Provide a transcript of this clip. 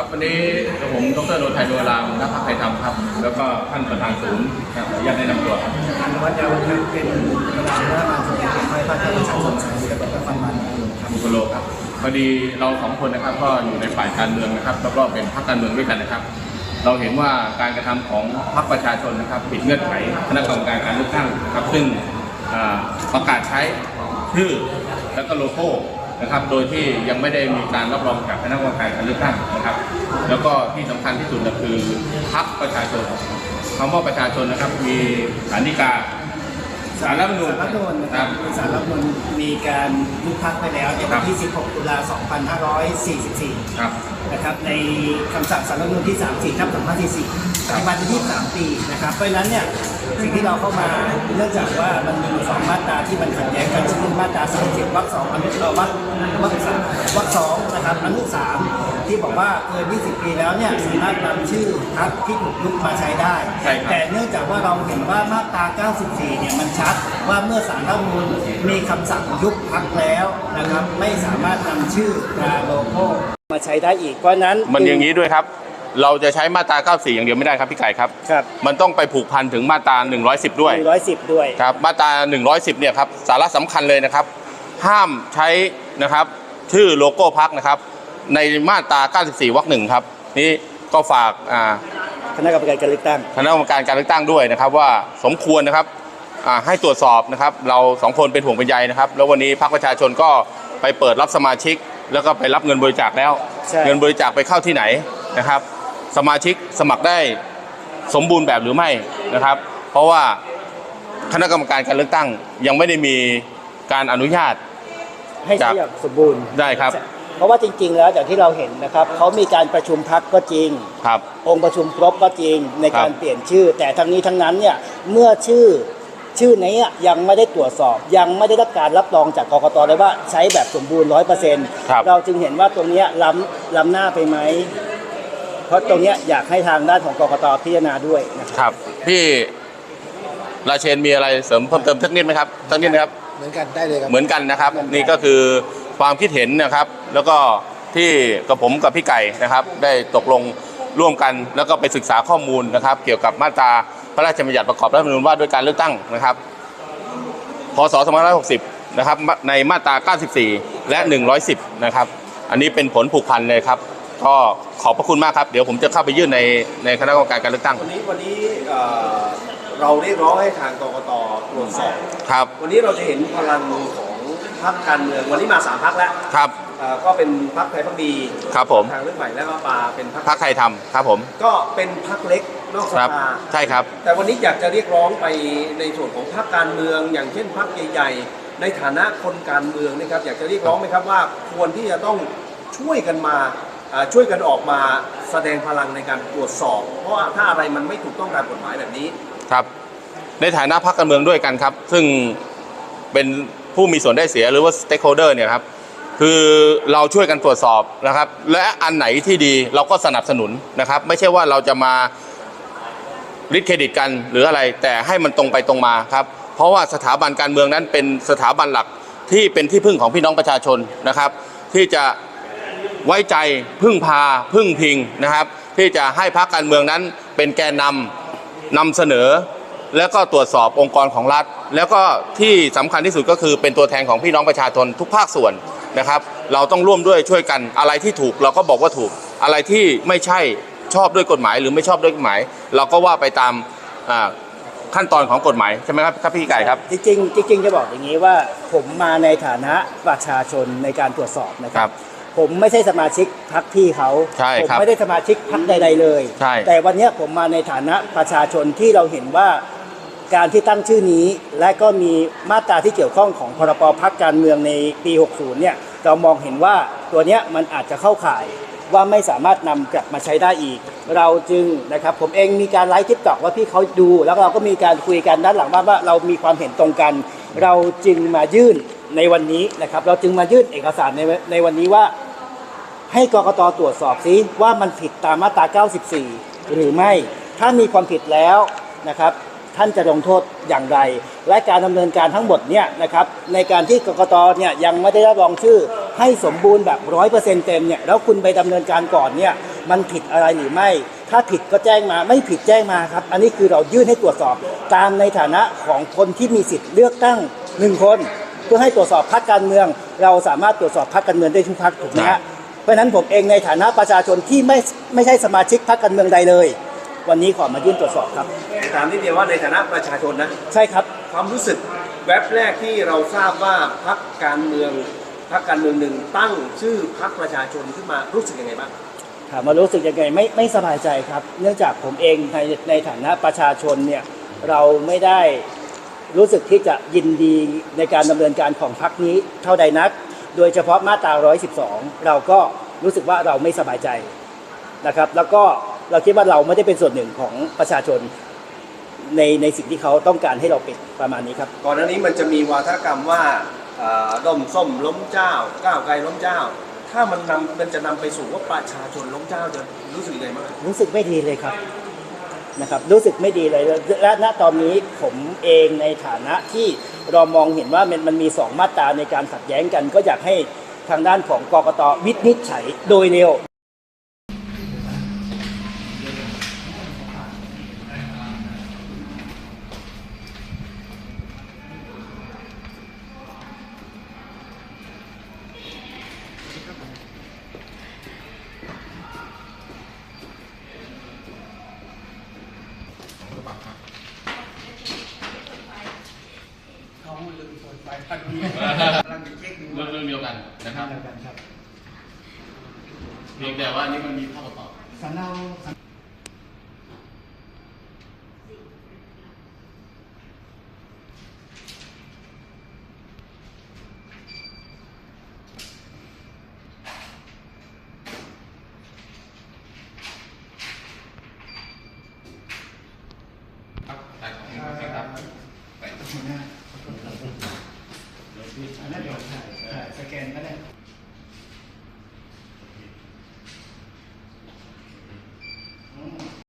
ครับวันนี้ผมดรโนไทยโนรามนักพักไทยธรรมครับ แล้วก็ท่านประธานศูนย์ครับขออนุญาตแนะนำตัวครับอันวัฒน์ยาวันนี้เป็นประธานคณะมาสำนักงานไฟฟ้ากาประชาชนสายและก็ฟันมันครับบุคโลครับพอดีเราสองคนนะครับก็อยู่ในฝ่ายการเมืองนะครับแล้วก็เป็นพรรคการเมืองด้วยกันนะครับ เราเห็นว่าการกระทำของพรรคประชาชนนะครับผิดเงื่อนไขคณะกรรมการการเลือกตั้งนะครับซึ่งประกาศใช้ชื่อและก็โลโก้ นะครับ โดยที่ยังไม่ได้มีการรับรองจากคณะกรรมการการเลือกตั้งนะครับ แล้วก็ที่สำคัญที่สุดก็คือพรรคประชาชนคำว่าประชาชนนะครับมีสารนิกาสารรัฐธรรมนูญรัฐธรรมนูญนะคครัรับบสารรัฐธรรมนูญมีการยุบพักไปแล้วในวันที่ 16 ตุลา 2544ครับนะครับ ในคำสั่งสารรัฐธรรมนูญที่ 34ทับ2544 ปฏิบัติที่23 ปีนะครับ เพราะฉะนั้นเนี่ยสิ่งที่เราเข้ามาเนื่องจากว่ามันมีสองมาตราที่มันขัดแย้งกันเช่นมาตรา30วรรคสองอนุเอ่อวรรควรรคสามวรรคสองนะครับอนุสามที่บอกว่าเกิน20 ปีแล้วเนี่ยสามารถนำชื่อพรรคที่ถูกยุบมาใช้ได้ ใช่ครับ แต่เนื่องจากว่าเราเห็นว่ามาตรา94 เนี่ยมันชัดว่าเมื่อสารรัฐธรรมนูญมีคำสั่งยุบพักแล้วนะครับไม่สามารถนำชื่อตราโลโก้มาใช้ได้อีกเพราะฉะนั้น มันอย่างนี้ด้วยครับ เราจะใช้มาตรา 94 อย่างเดียวไม่ได้ครับพี่ไก่ครับ ครับมันต้องไปผูกพันถึงมาตรา 110 ด้วย 110 ด้วย ครับ มาตรา 110 เนี่ยครับ สาระสำคัญเลยนะครับ ห้ามใช้นะครับ ชื่อโลโก้พักนะครับ ในมาตรา 94 วรรคหนึ่งครับ นี่ก็ฝากอ่าคณะกรรมการการเลือกตั้ง คณะกรรมการการเลือกตั้งด้วยนะครับ ว่าสมควรนะครับอ่าให้ตรวจสอบนะครับ เราสองคนเป็นห่วงเป็นใยนะครับ แล้ววันนี้พรรคประชาชนก็ไปเปิดรับสมาชิก แล้วก็ไปรับเงินบริจาคแล้ว ใช่ เงินบริจาคไปเข้าที่ไหนนะครับ สมาชิกสมัครได้สมบูรณ์แบบหรือไม่นะครับ เพราะว่าคณะกรรมการการเลือกตั้งยังไม่ได้มีการอนุญาต ให้ใช้อย่างสมบูรณ์ ได้ครับ เพราะว่าจริง ๆ แล้วอย่างที่เราเห็นนะครับเขามีการประชุมพักก็จริง ครับ องค์ประชุมครบก็จริงในการครับเปลี่ยนชื่อ แต่ทั้งนี้ทั้งนั้นเนี่ยเมื่อชื่อชื่อนี้ยังไม่ได้ตรวจสอบ ยังไม่ได้รับการรับรองจากกกตเลยว่าใช้แบบสมบูรณ์ร้อยเปอร์เซ็นต์ครับเราจึงเห็นว่าตรงเนี้ยล้ำล้ำหน้าไปไหม เพราะตรงเนี้ยอยากให้ทางด้านของกกตพิจารณาด้วยนะครับครับ พี่ราเชนมีอะไรเสริมเพิ่มเติมสักนิดไหมครับสักนิดนะครับ เหมือนกันได้เลยครับเหมือนกันนะครับ นี่ก็คือความคิดเห็นนะครับ แล้วก็ที่กับผมกับพี่ไก่นะครับ ได้ตกลงร่วมกัน แล้วก็ไปศึกษาข้อมูลนะครับ เกี่ยวกับมาตราพระราชบัญญัติประกอบรัฐธรรมนูญว่าด้วยการเลือกตั้งนะครับพศ2560 นะครับ ในมาตรา 94 และ 110 นะครับ อันนี้เป็นผลผูกพันเลยครับ ก็ขอบพระคุณมากครับ เดี๋ยวผมจะเข้าไปยื่นในในคณะกรรมการการเลือกตั้ง วันนี้วันนี้เอ่อเราเรียกร้องให้ทางกกตตรวจสอบ ครับ วันนี้เราจะเห็นพลังของพรรคการเมืองวันนี้มาสามพรรคแล้วครับ เอ่อก็เป็นพรรคไทยพักดีครับผม ทางเรื่องใหม่แล้วก็ปาเป็นพรรคพรรคไทยทำครับผม ก็เป็นพรรคเล็กนอกสครับ ภาใช่ครับ แต่วันนี้อยากจะเรียกร้องไปในส่วนของพรรคการเมือง อย่างเช่นพรรคใหญ่ๆในฐานะคนการเมืองนะครับอยากจะเรียกร้องไหมครับว่าควรที่จะต้องช่วยกันมาเอ่อ ช่วยกันออกมาแสดงพลังในการตรวจสอบ เพราะว่าถ้าอะไรมันไม่ถูกต้องตามกฎหมายแบบนี้ครับ ในฐานะพรรคการเมืองด้วยกันครับ ซึ่งเป็นผู้มีส่วนได้เสียหรือว่า stakeholder เนี่ยครับคือเราช่วยกันตรวจสอบนะครับ และอันไหนที่ดีเราก็สนับสนุนนะครับ ไม่ใช่ว่าเราจะมาริดเครดิตกันหรืออะไร แต่ให้มันตรงไปตรงมาครับ เพราะว่าสถาบันการเมืองนั้นเป็นสถาบันหลักที่เป็นที่พึ่งของพี่น้องประชาชนนะครับ ที่จะ ไว้ใจพึ่งพาพึ่งพิงนะครับ ที่จะให้พรรคการเมืองนั้นเป็นแกนนำนำเสนอ แล้วก็ตรวจสอบองค์กรของรัฐ แล้วก็ที่สำคัญที่สุดก็คือเป็นตัวแทนของพี่น้องประชาชนทุกภาคส่วนนะครับ เราต้องร่วมด้วยช่วยกันอะไรที่ถูกเราก็บอกว่าถูกอะไรที่ไม่ใช่ชอบด้วยกฎหมาย หรือไม่ชอบด้วยกฎหมาย เราก็ว่าไปตามอ่าขั้นตอนของกฎหมายใช่ไหมครับครับพี่ไก่ครับจริงๆจริงๆจะบอกอย่างนี้ว่าผมมาในฐานะประชาชนในการตรวจสอบนะคครัรับบ ผมไม่ใช่สมาชิกพรรคพี่เขาใช่ผมครับไม่ได้สมาชิกพรรคใด ๆ เลย ใช่ แต่วันเนี้ยผมมาในฐานะประชาชนที่เราเห็นว่าการที่ตั้งชื่อนี้ และก็มีมาตราที่เกี่ยวข้องของพรบพรรคการเมืองในปี 60 เนี่ยเรามองเห็นว่าตัวเนี้ยมันอาจจะเข้าข่ายว่าไม่สามารถนำกลับมาใช้ได้อีก เราจึงนะครับผมเองมีการไลฟ์ทิกตอกว่าพี่เขาดู แล้วเราก็มีการคุยกันด้านหลังบ้านว่าเรามีความเห็นตรงกัน เราจึงมายื่นในวันนี้นะครับ เราจึงมายื่นเอกสารในในวันนี้ว่า ให้กกตตรวจสอบซิว่ามันผิดตามมาตรา 94 หรือไม่ ถ้ามีความผิดแล้วนะครับ ท่านจะลงโทษอย่างไร และการดำเนินการทั้งหมดเนี่ยนะครับในการที่กกตเนี่ยยังไม่ได้รับรองชื่อ ให้สมบูรณ์แบบร้อยเปอร์เซ็นต์เต็มเนี่ยแล้วคุณไปดำเนินการก่อนเนี่ยมันผิดอะไรหรือไม่ ถ้าผิดก็แจ้งมาไม่ผิดแจ้งมาครับ อันนี้คือเรายื่นให้ตรวจสอบตามในฐานะของคนที่มีสิทธิ์เลือกตั้งหนึ่งคน เพื่อให้ตรวจสอบพรรคการเมือง เราสามารถตรวจสอบพรรคการเมืองได้ทุกพรรคถูกไหมครัฮะบ ราะฉะนั้นผมเองในฐานะประชาชนที่ไม่ไม่ใช่สมาชิกพรรคการเมืองใดเลย วันนี้ขอมายื่นตรวจสอบครับ ถามนิดเดียวว่าในฐานะประชาชนนะใช่ครับ ความรู้สึกแว็บแรกที่เราทราบว่าพรรคการเมืองพรรคการเมืองหนึ่งตั้งชื่อพรรคประชาชนขึ้นมารู้สึกยังไงบ้างถามว่ารู้สึกยังไงไม่ไม่สบายใจครับ เนื่องจากผมเองในในฐานะประชาชนเนี่ยเราไม่ได้รู้สึกที่จะยินดีในการดำเนินการของพรรคนี้เท่าใดนัก โดยเฉพาะมาตรา 112 เราก็รู้สึกว่าเราไม่สบายใจนะครับ แล้วก็เราคิดว่าเราไม่ได้เป็นส่วนหนึ่งของประชาชนในในสิ่งที่เขาต้องการให้เราเป็นประมาณนี้ครับ ก่อนหน้านี้มันจะมีวาทกรรมว่าเอ่อด้อมส้มล้มเจ้า ก้าวไกลล้มเจ้า ถ้ามันนำมันจะนำไปสู่ว่าประชาชนล้มเจ้าจะรู้สึกยังไงบ้าง รู้สึกไม่ดีเลยครับ นะครับรู้สึกไม่ดีเลยและณตอนนี้ผมเองในฐานะที่เรามองเห็นว่ามันมันมีสองมาตราในการขัดแย้งกัน ก็อยากให้ทางด้านของกกตวินิจฉัยโดยเร็ว เรื่องเรื่องเดียวกันนะครับเพียงแต่ว่านี่มันมีข้อประกอบครับใช่ครับครับ อันนั้นเดี๋ยวถ่ายถ่ายสแกนก็ได้